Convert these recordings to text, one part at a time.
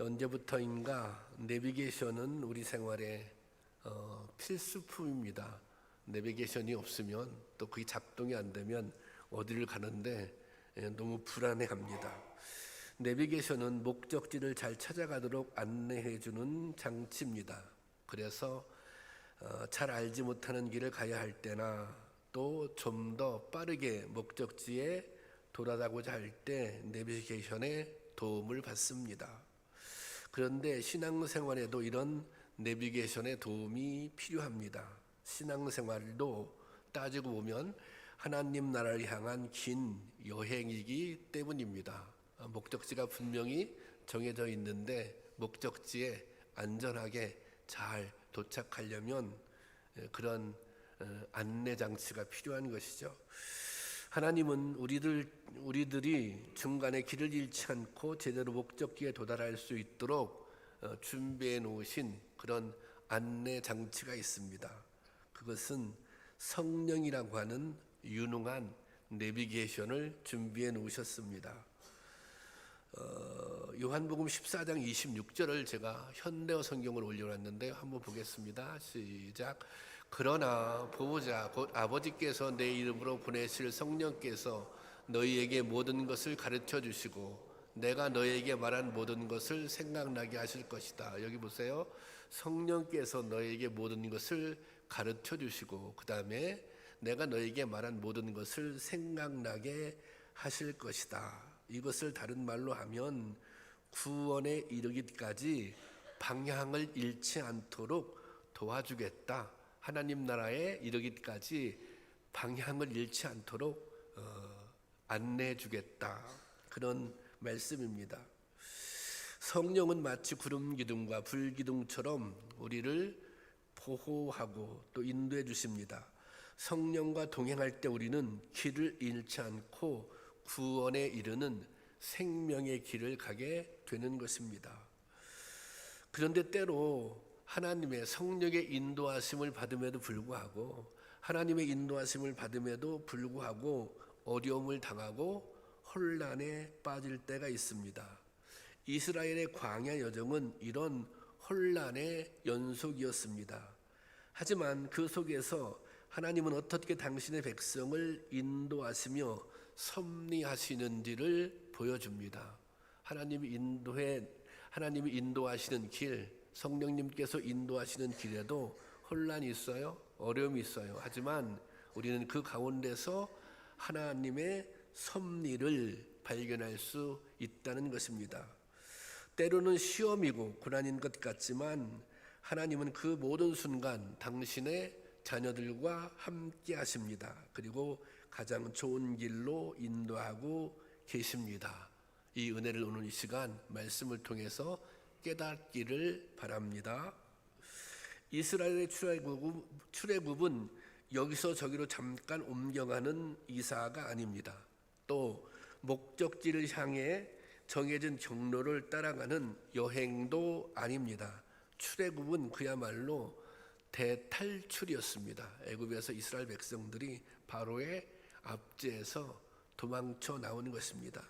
언제부터인가 내비게이션은 우리 생활의 어, 필수품입니다. 내비게이션이 없으면 또 그게 작동이 안 되면 어디를 가는데 예, 너무 불안해합니다. 내비게이션은 목적지를 잘 찾아가도록 안내해주는 장치입니다. 그래서 어, 잘 알지 못하는 길을 가야 할 때나 또 좀 더 빠르게 목적지에 돌아가고자 할 때 내비게이션의 도움을 받습니다. 그런데 신앙생활에도 이런 내비게이션의 도움이 필요합니다. 신앙생활도 따지고 보면 하나님 나라를 향한 긴 여행이기 때문입니다. 아, 목적지가 분명히 정해져 있는데 목적지에 안전하게 잘 도착하려면 에, 그런 어, 안내 장치가 필요한 것이죠. 하나님은 우리들 우리들이 중간에 길을 잃지 않고 제대로 목적지에 도달할 수 있도록 어, 준비해 놓으신 그런 안내 장치가 있습니다. 그것은 성령이라고 하는 유능한 내비게이션을 준비해 놓으셨습니다. 어, 요한복음 14장 26절을 제가 현대어 성경을 올려놨는데 한번 보겠습니다. 시작. 그러나 보호자 곧 아버지께서 내 이름으로 보내실 성령께서 너희에게 모든 것을 가르쳐 주시고 내가 너희에게 말한 모든 것을 생각나게 하실 것이다. 여기 보세요. 성령께서 너희에게 모든 것을 가르쳐 주시고 그 다음에 내가 너희에게 말한 모든 것을 생각나게 하실 것이다. 이것을 다른 말로 하면 구원에 이르기까지 방향을 잃지 않도록 도와주겠다. 하나님 나라에 이르기까지 방향을 잃지 않도록 어, 안내해 주겠다. 그런 말씀입니다. 성령은 마치 구름 기둥과 불 기둥처럼 우리를 보호하고 또 인도해 주십니다. 성령과 동행할 때 우리는 길을 잃지 않고 구원에 이르는 생명의 길을 가게 되는 것입니다. 그런데 때로 하나님의 성령의 인도하심을 받음에도 불구하고 하나님의 인도하심을 받음에도 불구하고 어려움을 당하고 혼란에 빠질 때가 있습니다. 이스라엘의 광야 여정은 이런 혼란의 연속이었습니다. 하지만 그 속에서 하나님은 어떻게 당신의 백성을 인도하시며 섭리하시는지를 보여줍니다. 하나님이 인도해 하나님이 인도하시는 길, 성령님께서 인도하시는 길에도 혼란이 있어요. 어려움이 있어요. 하지만 우리는 그 가운데서 하나님의 섭리를 발견할 수 있다는 것입니다. 때로는 시험이고 고난인 것 같지만 하나님은 그 모든 순간 당신의 자녀들과 함께 하십니다. 그리고 가장 좋은 길로 인도하고 계십니다. 이 은혜를 오늘 이 시간 말씀을 통해서 깨닫기를 바랍니다. 이스라엘의 출애굽, 출애굽은 여기서 저기로 잠깐 옮겨가는 이사가 아닙니다. 또 목적지를 향해 정해진 경로를 따라가는 여행도 아닙니다. 출애굽은 그야말로 대탈출이었습니다. 애굽에서 이스라엘 백성들이 바로의 압제에서 도망쳐 나오는 것입니다.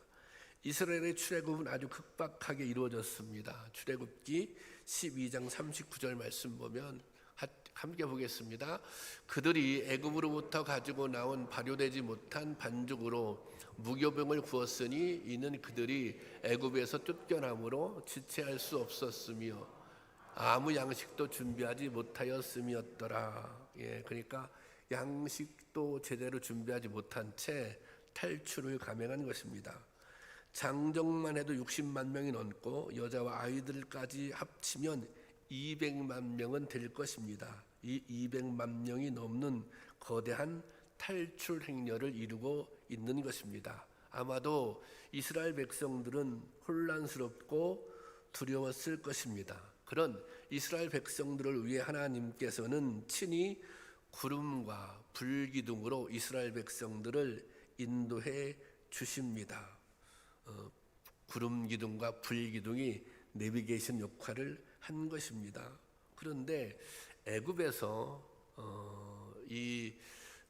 이스라엘의 출애굽은 아주 극박하게 이루어졌습니다. 출애굽기 12장 39절 말씀 보면 함께 보겠습니다. 그들이 애굽으로부터 가지고 나온 발효되지 못한 반죽으로 무교병을 구웠으니 이는 그들이 애굽에서 쫓겨남으로 지체할 수 없었으며 아무 양식도 준비하지 못하였음이었더라. 예, 그러니까 양식도 제대로 준비하지 못한 채 탈출을 감행한 것입니다. 장정만 해도 60만 명이 넘고 여자와 아이들까지 합치면 200만 명은 될 것입니다. 이 200만 명이 넘는 거대한 탈출 행렬을 이루고 있는 것입니다. 아마도 이스라엘 백성들은 혼란스럽고 두려웠을 것입니다. 그런 이스라엘 백성들을 위해 하나님께서는 친히 구름과 불기둥으로 이스라엘 백성들을 인도해 주십니다. 어, 구름 기둥과 불 기둥이 내비게이션 역할을 한 것입니다. 그런데 애굽에서 어, 이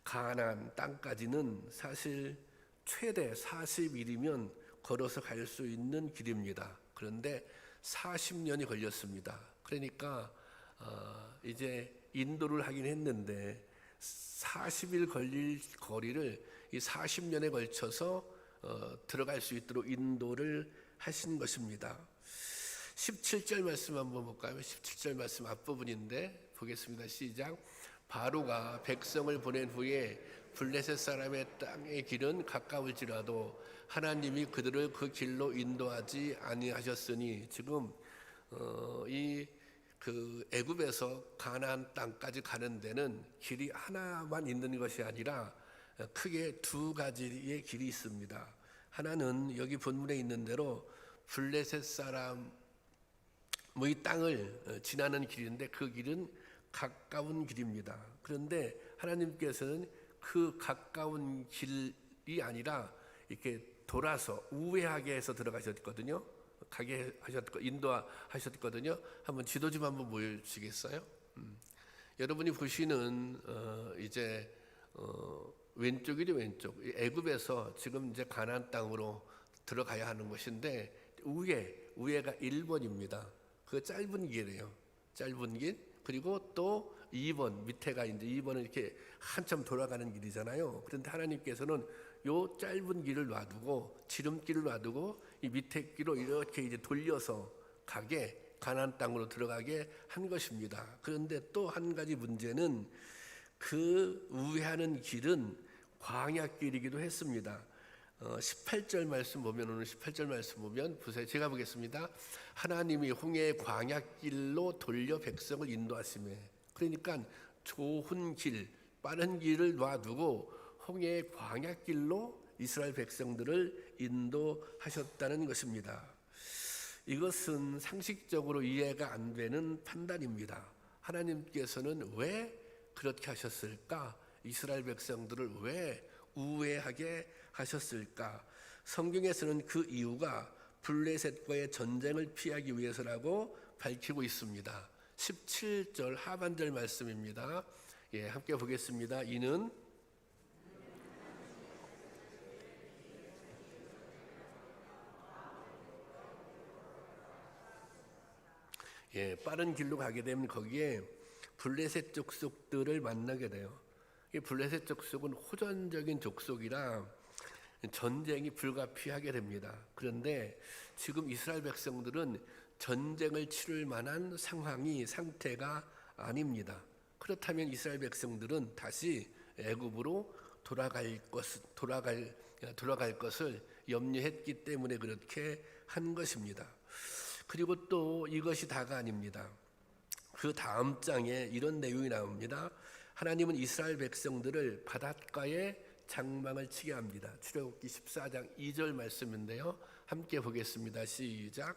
가나안 땅까지는 사실 최대 40일이면 걸어서 갈 수 있는 길입니다. 그런데 40년이 걸렸습니다. 그러니까 어, 이제 인도를 하긴 했는데 40일 걸릴 거리를 이 40년에 걸쳐서 어, 들어갈 수 있도록 인도를 하신 것입니다. 17절 말씀 한번 볼까요? 17절 말씀 앞부분인데 보겠습니다. 시작. 바로가 백성을 보낸 후에 블레셋 사람의 땅의 길은 가까울지라도 하나님이 그들을 그 길로 인도하지 아니하셨으니 지금 어, 이그 애굽에서 가나안 땅까지 가는 데는 길이 하나만 있는 것이 아니라 크게 두 가지의 길이 있습니다. 하나는 여기 본문에 있는 대로 블레셋 사람 뭐이 땅을 어, 지나는 길인데 그 길은 가까운 길입니다. 그런데 하나님께서는 그 가까운 길이 아니라 이렇게 돌아서 우회하게 해서 들어가셨거든요. 가게 하셨고 인도하셨거든요. 한번 지도 좀 한번 보여주시겠어요? 음. 여러분이 보시는 어, 이제 어, 왼쪽이죠 왼쪽 이 애굽에서 지금 이제 가나안 땅으로 들어가야 하는 것인데 우회 우회가 1번입니다. 그 짧은 길이에요. 짧은 길. 그리고 또 2번 밑에가 이제 2번은 이렇게 한참 돌아가는 길이잖아요. 그런데 하나님께서는 요 짧은 길을 놔두고 지름길을 놔두고 이 밑에 길로 이렇게 이제 돌려서 가게 가나안 땅으로 들어가게 한 것입니다. 그런데 또 한 가지 문제는 그 우회하는 길은 광야길이기도 했습니다. 어, 18절 말씀 보면 오늘 18절 말씀 보면 보세요. 제가 보겠습니다. 하나님이 홍해 광야길로 돌려 백성을 인도하시며 그러니까 좋은 길, 빠른 길을 놔두고 홍해 광야길로 이스라엘 백성들을 인도하셨다는 것입니다. 이것은 상식적으로 이해가 안 되는 판단입니다. 하나님께서는 왜 그렇게 하셨을까? 이스라엘 백성들을 왜 우회하게 하셨을까? 성경에서는 그 이유가 블레셋과의 전쟁을 피하기 위해서라고 밝히고 있습니다. 17절 하반절 말씀입니다. 예, 함께 보겠습니다. 이는 예, 빠른 길로 가게 되면 거기에 블레셋 족속들을 만나게 돼요. 이 블레셋 족속은 호전적인 족속이라 전쟁이 불가피하게 됩니다. 그런데 지금 이스라엘 백성들은 전쟁을 치를 만한 상황이 상태가 아닙니다. 그렇다면 이스라엘 백성들은 다시 애굽으로 돌아갈 것 돌아갈 돌아갈 것을 염려했기 때문에 그렇게 한 것입니다. 그리고 또 이것이 다가 아닙니다. 그 다음 장에 이런 내용이 나옵니다. 하나님은 이스라엘 백성들을 바닷가에 장망을 치게 합니다. 출애굽기 14장 2절 말씀인데요. 함께 보겠습니다. 시작.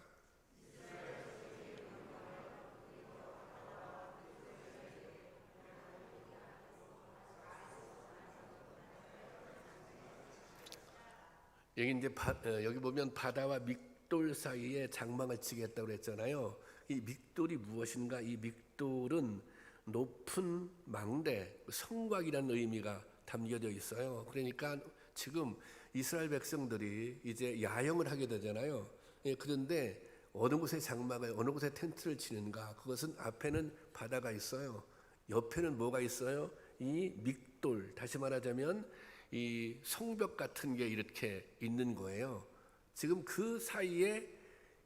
여기 이제 바, 어, 여기 보면 바다와 믹돌 사이에 장망을 치겠다고 그랬잖아요. 이 믹돌이 무엇인가? 이 믹돌은 높은 망대, 성곽이라는 의미가 담겨져 있어요. 그러니까 지금 이스라엘 백성들이 이제 야영을 하게 되잖아요. 예, 그런데 어느 곳에 장막을 어느 곳에 텐트를 치는가? 그것은 앞에는 바다가 있어요. 옆에는 뭐가 있어요? 이 믹돌, 다시 말하자면 이 성벽 같은 게 이렇게 있는 거예요. 지금 그 사이에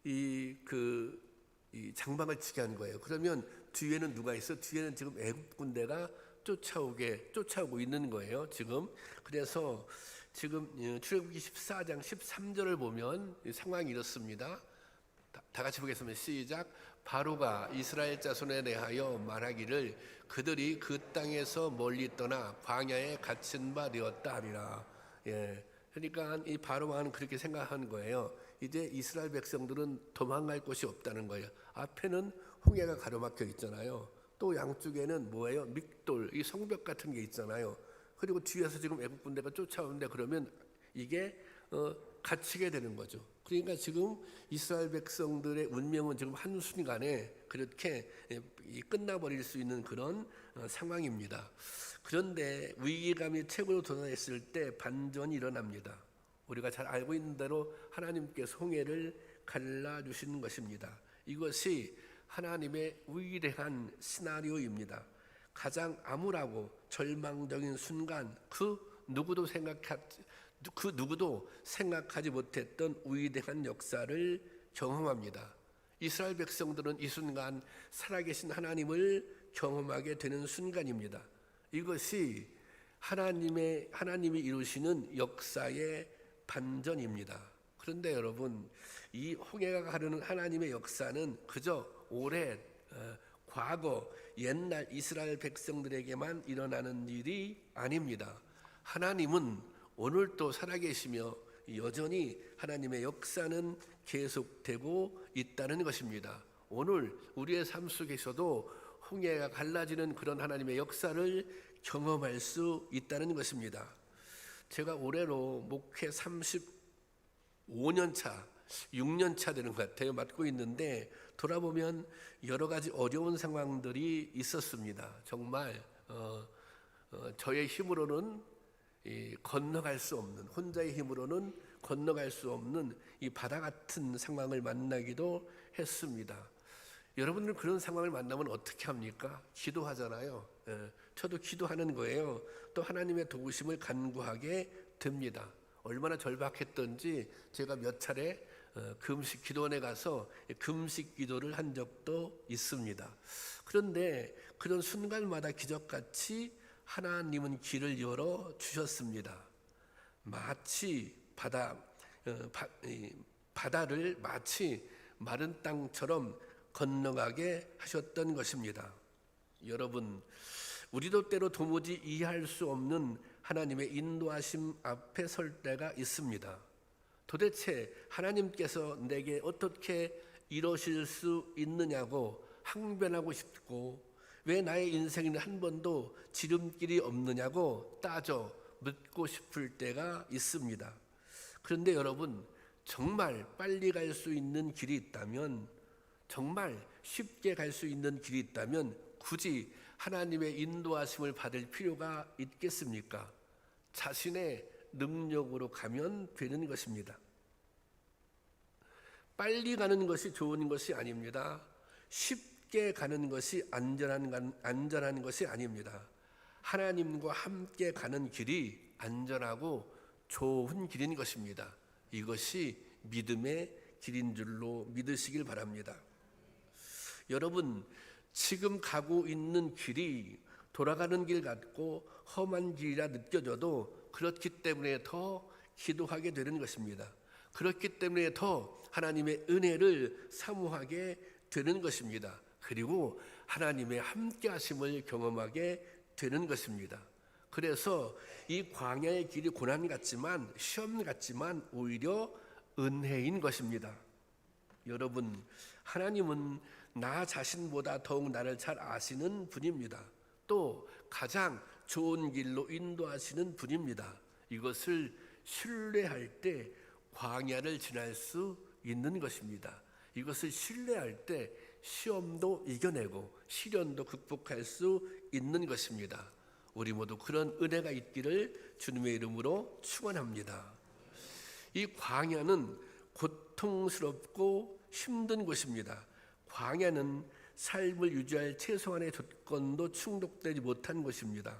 이 그 이 장막을 치게 한 거예요. 그러면 뒤에는 누가 있어? 뒤에는 지금 애국 군대가 쫓아오게 쫓아오고 있는 거예요. 지금 그래서 지금 어, 출애굽기 14장 13절을 보면 상황이 이렇습니다. 다, 다 같이 보겠습니다. 시작. 바로가 이스라엘 자손에 대하여 말하기를 그들이 그 땅에서 멀리 떠나 광야에 갇힌 바 되었다 하리라. 예. 그러니까 이 바로 왕은 그렇게 생각하는 거예요. 이제 이스라엘 백성들은 도망갈 곳이 없다는 거예요. 앞에는 홍해가 가로막혀 있잖아요. 또 양쪽에는 뭐예요? 믹돌, 이 성벽 같은 게 있잖아요. 그리고 뒤에서 지금 애국 군대가 쫓아오는데 그러면 이게 어, 갇히게 되는 거죠. 그러니까 지금 이스라엘 백성들의 운명은 지금 한순간에 그렇게 예, 끝나버릴 수 있는 그런 어, 상황입니다. 그런데 위기감이 최고로 도달했을 때 반전이 일어납니다. 우리가 잘 알고 있는 대로 하나님께서 홍해를 갈라 주시는 것입니다. 이것이 하나님의 위대한 시나리오입니다. 가장 암울하고 절망적인 순간 그 누구도 생각하 그 누구도 생각하지 못했던 위대한 역사를 경험합니다. 이스라엘 백성들은 이 순간 살아계신 하나님을 경험하게 되는 순간입니다. 이것이 하나님의 하나님이 이루시는 역사의 반전입니다. 그런데 여러분 이 홍해가 가르는 하나님의 역사는 그저 오래 어, 과거 옛날 이스라엘 백성들에게만 일어나는 일이 아닙니다. 하나님은 오늘도 살아계시며 여전히 하나님의 역사는 계속되고 있다는 것입니다. 오늘 우리의 삶 속에서도 홍해가 갈라지는 그런 하나님의 역사를 경험할 수 있다는 것입니다. 제가 올해로 목회 35년 차, 6년 차 되는 것 같아요. 맡고 있는데 돌아보면 여러 가지 어려운 상황들이 있었습니다. 정말 어, 어, 저의 힘으로는 이 건너갈 수 없는 혼자의 힘으로는 건너갈 수 없는 이 바다 같은 상황을 만나기도 했습니다. 여러분들 그런 상황을 만나면 어떻게 합니까? 기도하잖아요. 예, 저도 기도하는 거예요. 또 하나님의 도우심을 간구하게 됩니다. 얼마나 절박했던지 제가 몇 차례 어, 금식 기도원에 가서 금식 기도를 한 적도 있습니다. 그런데 그런 순간마다 기적같이 하나님은 길을 열어 주셨습니다. 마치 바다 어, 바다를 마치 마른 땅처럼 건너가게 하셨던 것입니다. 여러분, 우리도 때로 도무지 이해할 수 없는 하나님의 인도하심 앞에 설 때가 있습니다. 도대체 하나님께서 내게 어떻게 이러실 수 있느냐고 항변하고 싶고 왜 나의 인생에는 한 번도 지름길이 없느냐고 따져 묻고 싶을 때가 있습니다. 그런데 여러분 정말 빨리 갈 수 있는 길이 있다면 정말 쉽게 갈 수 있는 길이 있다면 굳이 하나님의 인도하심을 받을 필요가 있겠습니까? 자신의 능력으로 가면 되는 것입니다. 빨리 가는 것이 좋은 것이 아닙니다. 쉽게 가는 것이 안전한, 안전한 것이 아닙니다. 하나님과 함께 가는 길이 안전하고 좋은 길인 것입니다. 이것이 믿음의 길인 줄로 믿으시길 바랍니다. 여러분, 지금 가고 있는 길이 돌아가는 길 같고 험한 길이라 느껴져도 그렇기 때문에 더 기도하게 되는 것입니다. 그렇기 때문에 더 하나님의 은혜를 사모하게 되는 것입니다. 그리고 하나님의 함께 하심을 경험하게 되는 것입니다. 그래서 이 광야의 길이 고난 같지만 시험 같지만 오히려 은혜인 것입니다. 여러분, 하나님은 나 자신보다 더욱 나를 잘 아시는 분입니다. 또 가장 좋은 길로 인도하시는 분입니다. 이것을 신뢰할 때 광야를 지날 수 있는 것입니다. 이것을 신뢰할 때 시험도 이겨내고 시련도 극복할 수 있는 것입니다. 우리 모두 그런 은혜가 있기를 주님의 이름으로 축원합니다. 이 광야는 고통스럽고 힘든 곳입니다. 광야는 삶을 유지할 최소한의 조건도 충족되지 못한 곳입니다.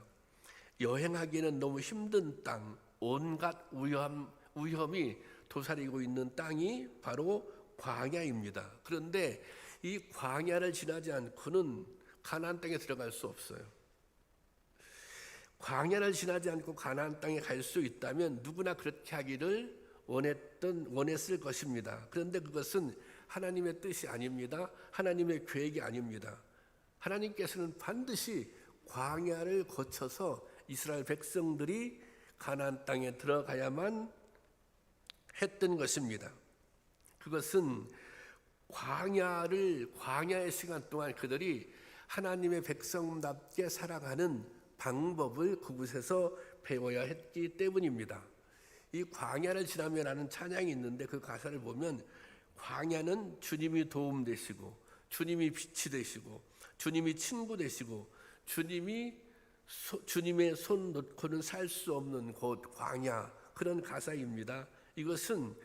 여행하기에는 너무 힘든 땅, 온갖 위험, 위험이 도사리고 있는 땅이 바로 광야입니다. 그런데 이 광야를 지나지 않고는 가나안 땅에 들어갈 수 없어요. 광야를 지나지 않고 가나안 땅에 갈 수 있다면 누구나 그렇게 하기를 원했던 원했을 것입니다. 그런데 그것은 하나님의 뜻이 아닙니다. 하나님의 계획이 아닙니다. 하나님께서는 반드시 광야를 거쳐서 이스라엘 백성들이 가나안 땅에 들어가야만 했던 것입니다. 그것은 광야를 광야의 시간 동안 그들이 하나님의 백성답게 살아가는 방법을 그곳에서 배워야 했기 때문입니다. 이 광야를 지나면라는 찬양이 있는데 그 가사를 보면 광야는 주님이 도움 되시고 주님이 빛이 되시고 주님이 친구 되시고 주님이 소, 주님의 손 놓고는 살 수 없는 곳 광야 그런 가사입니다. 이것은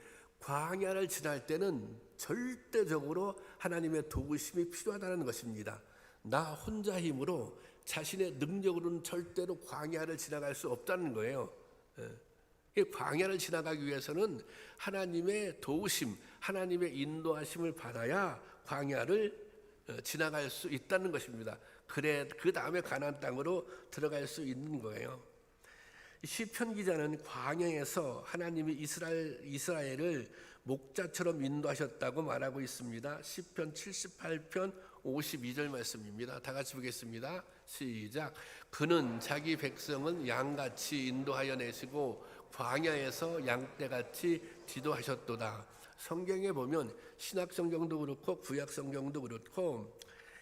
광야를 지날 때는 절대적으로 하나님의 도우심이 필요하다는 것입니다. 나 혼자 힘으로 자신의 능력으로는 절대로 광야를 지나갈 수 없다는 거예요. 광야를 지나가기 위해서는 하나님의 도우심, 하나님의 인도하심을 받아야 광야를 어, 지나갈 수 있다는 것입니다. 그래 그 다음에 가나안 땅으로 들어갈 수 있는 거예요. 시편 기자는 광야에서 하나님이 이스라엘 이스라엘을 목자처럼 인도하셨다고 말하고 있습니다. 시편 78편 52절 말씀입니다. 다 같이 보겠습니다. 시작. 그는 자기 백성은 양같이 인도하여 내시고 광야에서 양떼같이 지도하셨도다. 성경에 보면 신약 성경도 그렇고 구약 성경도 그렇고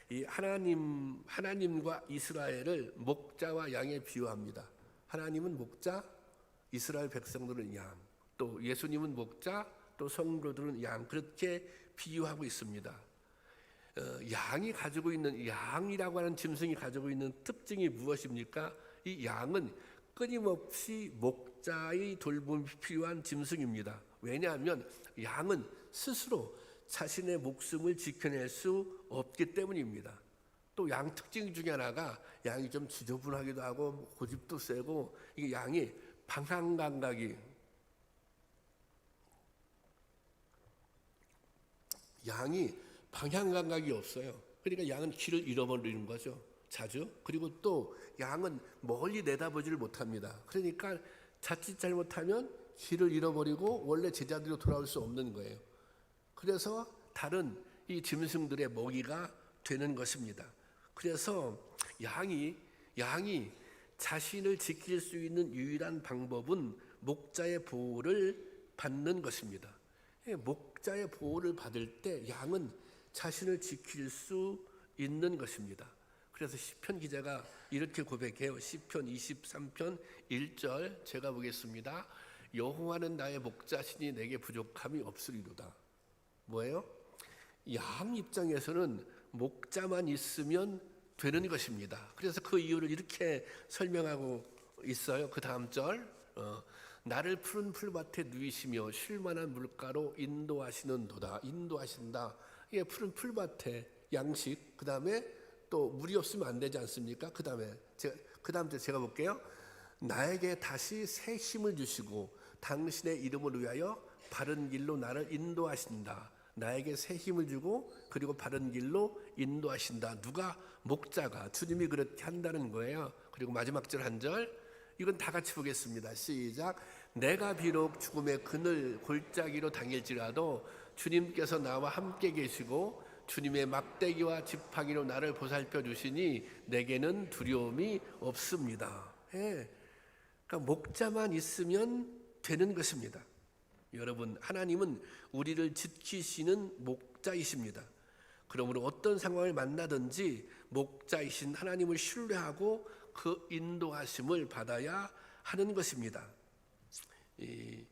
이 하나님 하나님과 이스라엘을 목자와 양에 비유합니다. 하나님은 목자, 이스라엘 백성들은 양, 또 예수님은 목자, 또 성도들은 양 그렇게 비유하고 있습니다. 어, 양이 가지고 있는 양이라고 하는 짐승이 가지고 있는 특징이 무엇입니까? 이 양은 끊임없이 목 자의 돌봄이 필요한 짐승입니다. 왜냐하면 양은 스스로 자신의 목숨을 지켜낼 수 없기 때문입니다. 또 양 특징 중에 하나가 양이 좀 지저분하기도 하고 고집도 세고 이게 양이 방향 감각이 양이 방향 감각이 없어요. 그러니까 양은 길을 잃어버리는 거죠. 자주. 그리고 또 양은 멀리 내다보지를 못합니다. 그러니까 자칫 잘못하면 길을 잃어버리고 원래 제자리로 돌아올 수 없는 거예요. 그래서 다른 이 짐승들의 먹이가 되는 것입니다. 그래서 양이 양이 자신을 지킬 수 있는 유일한 방법은 목자의 보호를 받는 것입니다. 예, 목자의 보호를 받을 때 양은 자신을 지킬 수 있는 것입니다. 그래서 시편 기자가 이렇게 고백해요. 시편 23편 1절 제가 보겠습니다. 여호와는 나의 목자시니 내게 부족함이 없으리로다. 뭐예요? 양 입장에서는 목자만 있으면 되는 것입니다. 그래서 그 이유를 이렇게 설명하고 있어요. 그 다음 절 어, 나를 푸른 풀밭에 누이시며 쉴만한 물가로 인도하시는 도다. 인도하신다. 예, 푸른 풀밭에 양식 그 다음에 또 물이 없으면 안 되지 않습니까? 그 다음에 그 다음 때 제가 볼게요. 나에게 다시 새 힘을 주시고 당신의 이름을 위하여 바른 길로 나를 인도하신다. 나에게 새 힘을 주고 그리고 바른 길로 인도하신다. 누가 목자가 주님이 그렇게 한다는 거예요. 그리고 마지막 절 한 절 이건 다 같이 보겠습니다. 시작. 내가 비록 죽음의 그늘 골짜기로 당일지라도 주님께서 나와 함께 계시고 주님의 막대기와 지팡이로 나를 보살펴 주시니 내게는 두려움이 없습니다. 예. 그러니까 목자만 있으면 되는 것입니다. 여러분, 하나님은 우리를 지키시는 목자이십니다. 그러므로 어떤 상황을 만나든지 목자이신 하나님을 신뢰하고 그 인도하심을 받아야 하는 것입니다. 이,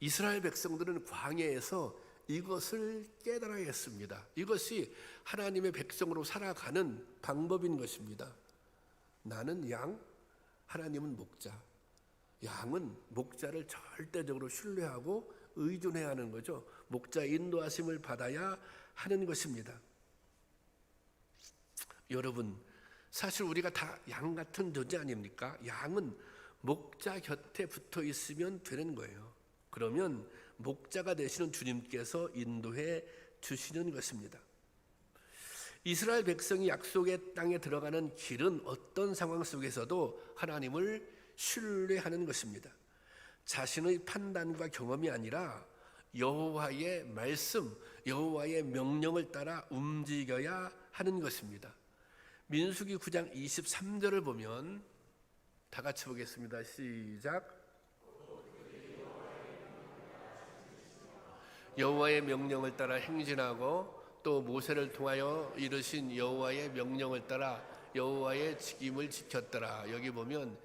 이스라엘 백성들은 광야에서 이것을 깨달아야 했습니다. 이것이 하나님의 백성으로 살아가는 방법인 것입니다. 나는 양, 하나님은 목자. 양은 목자를 절대적으로 신뢰하고 의존해야 하는 거죠. 목자 인도하심을 받아야 하는 것입니다. 여러분, 사실 우리가 다 양 같은 존재 아닙니까? 양은 목자 곁에 붙어 있으면 되는 거예요. 그러면 목자가 되시는 주님께서 인도해 주시는 것입니다. 이스라엘 백성이 약속의 땅에 들어가는 길은 어떤 상황 속에서도 하나님을 신뢰하는 것입니다. 자신의 판단과 경험이 아니라 여호와의 말씀, 여호와의 명령을 따라 움직여야 하는 것입니다. 민수기 9장 23절을 보면 다 같이 보겠습니다. 시작. 여호와의 명령을 따라 행진하고 또 모세를 통하여 이르신 여호와의 명령을 따라 여호와의 직임을 지켰더라. 여기 보면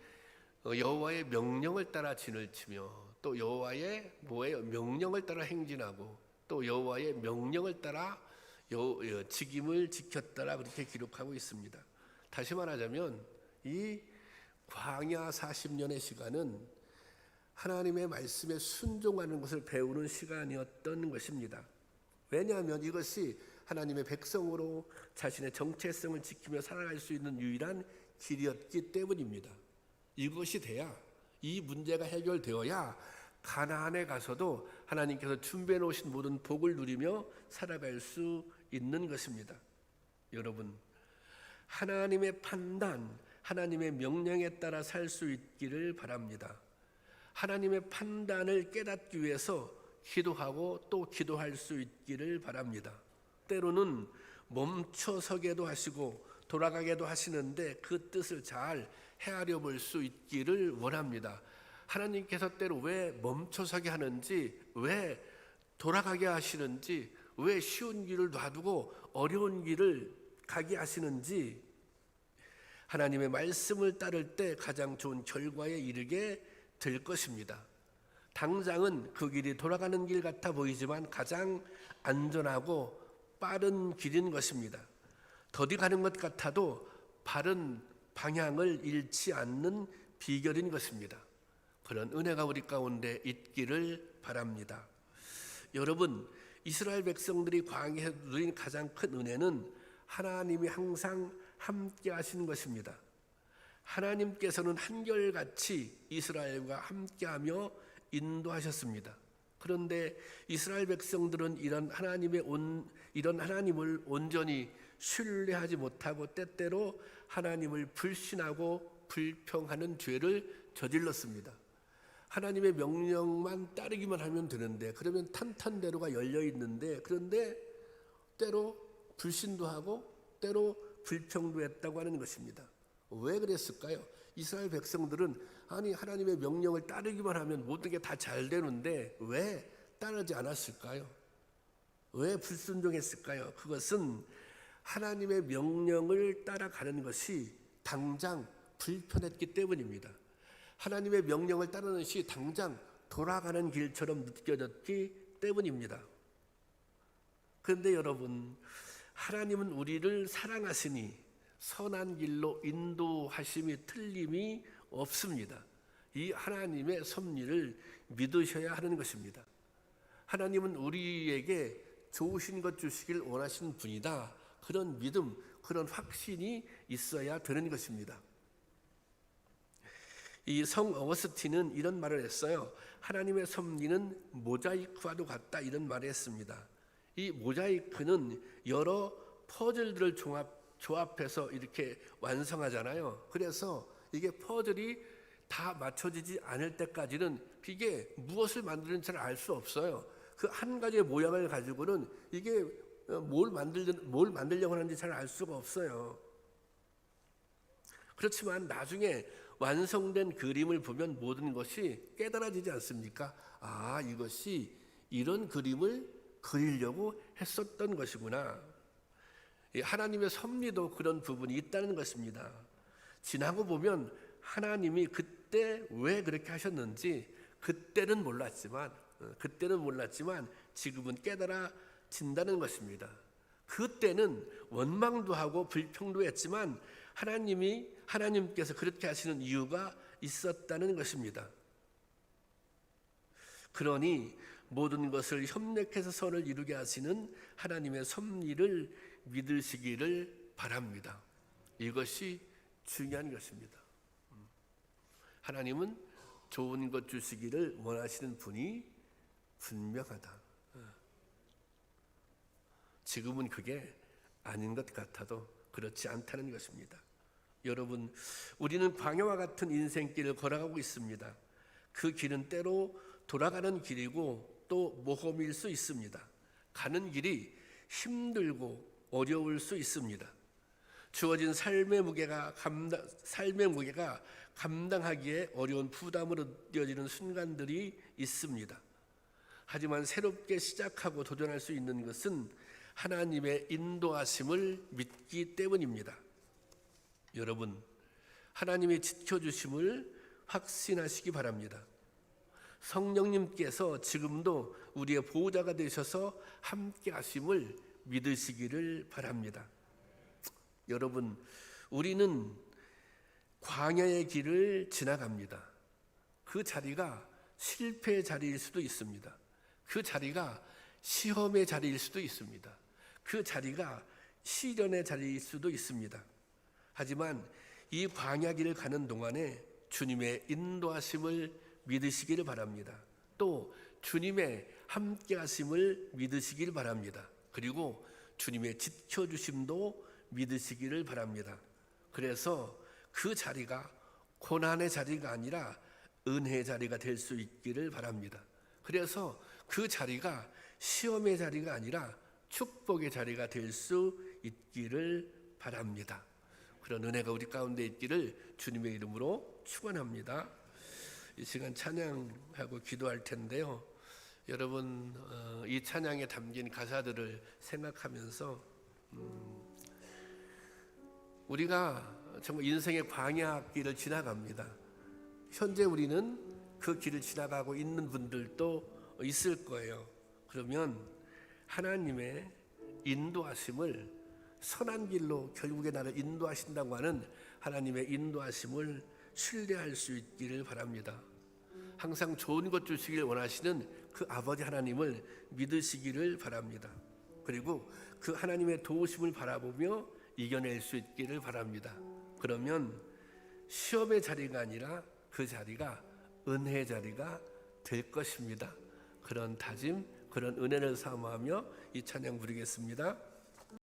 어, 여호와의 명령을 따라 진을 치며 또 여호와의 뭐예요? 명령을 따라 행진하고 또 여호와의 명령을 따라 여, 어, 직임을 지켰더라 그렇게 기록하고 있습니다. 다시 말하자면 이 광야 40년의 시간은 하나님의 말씀에 순종하는 것을 배우는 시간이었던 것입니다. 왜냐하면 이것이 하나님의 백성으로 자신의 정체성을 지키며 살아갈 수 있는 유일한 길이었기 때문입니다. 이것이 돼야 이 문제가 해결되어야 가나안에 가서도 하나님께서 준비해 놓으신 모든 복을 누리며 살아갈 수 있는 것입니다. 여러분, 하나님의 판단, 하나님의 명령에 따라 살 수 있기를 바랍니다. 하나님의 판단을 깨닫기 위해서 기도하고 또 기도할 수 있기를 바랍니다. 때로는 멈춰서게도 하시고 돌아가게도 하시는데 그 뜻을 잘 헤아려 볼 수 있기를 원합니다. 하나님께서 때로 왜 멈춰서게 하는지, 왜 돌아가게 하시는지, 왜 쉬운 길을 놔두고 어려운 길을 가게 하시는지 하나님의 말씀을 따를 때 가장 좋은 결과에 이르게 될 것입니다. 당장은 그 길이 돌아가는 길 같아 보이지만 가장 안전하고 빠른 길인 것입니다. 더디 가는 것 같아도 바른 방향을 잃지 않는 비결인 것입니다. 그런 은혜가 우리 가운데 있기를 바랍니다. 여러분, 이스라엘 백성들이 광야에서 누린 가장 큰 은혜는 하나님이 항상 함께 하시는 것입니다. 하나님께서는 한결같이 이스라엘과 함께하며 인도하셨습니다. 그런데 이스라엘 백성들은 이런 하나님의 온 이런 하나님을 온전히 신뢰하지 못하고 때때로 하나님을 불신하고 불평하는 죄를 저질렀습니다. 하나님의 명령만 따르기만 하면 되는데 그러면 탄탄대로가 열려 있는데 그런데 때로 불신도 하고 때로 불평도 했다고 하는 것입니다. 왜 그랬을까요? 이스라엘 백성들은 아니 하나님의 명령을 따르기만 하면 모든 게 다 잘 되는데 왜 따르지 않았을까요? 왜 불순종했을까요? 그것은 하나님의 명령을 따라가는 것이 당장 불편했기 때문입니다. 하나님의 명령을 따르는 것이 당장 돌아가는 길처럼 느껴졌기 때문입니다. 그런데 여러분, 하나님은 우리를 사랑하시니 선한 길로 인도하심이 틀림이 없습니다. 이 하나님의 섭리를 믿으셔야 하는 것입니다. 하나님은 우리에게 좋으신 것 주시길 원하시는 분이다. 그런 믿음, 그런 확신이 있어야 되는 것입니다. 이 성 어거스틴은 이런 말을 했어요. 하나님의 섭리는 모자이크와도 같다 이런 말을 했습니다. 이 모자이크는 여러 퍼즐들을 종합 조합해서 이렇게 완성하잖아요. 그래서 이게 퍼즐이 다 맞춰지지 않을 때까지는 이게 무엇을 만드는지 잘 알 수 없어요. 그 한 가지의 모양을 가지고는 이게 뭘 만들 뭘 만들려고 하는지 잘 알 수가 없어요. 그렇지만 나중에 완성된 그림을 보면 모든 것이 깨달아지지 않습니까? 아, 이것이 이런 그림을 그리려고 했었던 것이구나. 하나님의 섭리도 그런 부분이 있다는 것입니다. 지나고 보면 하나님이 그때 왜 그렇게 하셨는지 그때는 몰랐지만 어, 그때는 몰랐지만 지금은 깨달아진다는 것입니다. 그때는 원망도 하고 불평도 했지만 하나님이 하나님께서 그렇게 하시는 이유가 있었다는 것입니다. 그러니 모든 것을 협력해서 선을 이루게 하시는 하나님의 섭리를 믿으시기를 바랍니다. 이것이 중요한 것입니다. 음. 하나님은 좋은 것 주시기를 원하시는 분이 분명하다. 어. 지금은 그게 아닌 것 같아도 그렇지 않다는 것입니다. 여러분, 우리는 광야와 같은 인생길을 걸어가고 있습니다. 그 길은 때로 돌아가는 길이고 또 모험일 수 있습니다. 가는 길이 힘들고 어려울 수 있습니다. 주어진 삶의 무게가 감당 삶의 무게가 감당하기에 어려운 부담으로 느껴지는 순간들이 있습니다. 하지만 새롭게 시작하고 도전할 수 있는 것은 하나님의 인도하심을 믿기 때문입니다. 여러분, 하나님의 지켜주심을 확신하시기 바랍니다. 성령님께서 지금도 우리의 보호자가 되셔서 함께 하심을 믿으시기를 바랍니다. 여러분, 우리는 광야의 길을 지나갑니다. 그 자리가 실패의 자리일 수도 있습니다. 그 자리가 시험의 자리일 수도 있습니다. 그 자리가 시련의 자리일 수도 있습니다. 하지만 이 광야 길을 가는 동안에 주님의 인도하심을 믿으시기를 바랍니다. 또 주님의 함께 하심을 믿으시길 바랍니다. 그리고 주님의 지켜주심도 믿으시기를 바랍니다. 그래서 그 자리가 고난의 자리가 아니라 은혜의 자리가 될 수 있기를 바랍니다. 그래서 그 자리가 시험의 자리가 아니라 축복의 자리가 될 수 있기를 바랍니다. 그런 은혜가 우리 가운데 있기를 주님의 이름으로 축원합니다. 이 시간 찬양하고 기도할 텐데요. 여러분 어, 이 찬양에 담긴 가사들을 생각하면서 음, 우리가 정말 인생의 광야길을 지나갑니다. 현재 우리는 그 길을 지나가고 있는 분들도 있을 거예요. 그러면 하나님의 인도하심을 선한 길로 결국에 나를 인도하신다고 하는 하나님의 인도하심을 신뢰할 수 있기를 바랍니다. 항상 좋은 것 주시길 원하시는 그 아버지 하나님을 믿으시기를 바랍니다. 그리고 그 하나님의 도우심을 바라보며 이겨낼 수 있기를 바랍니다. 그러면 시험의 자리가 아니라 그 자리가 은혜의 자리가 될 것입니다. 그런 다짐, 그런 은혜를 사모하며 이 찬양 부르겠습니다.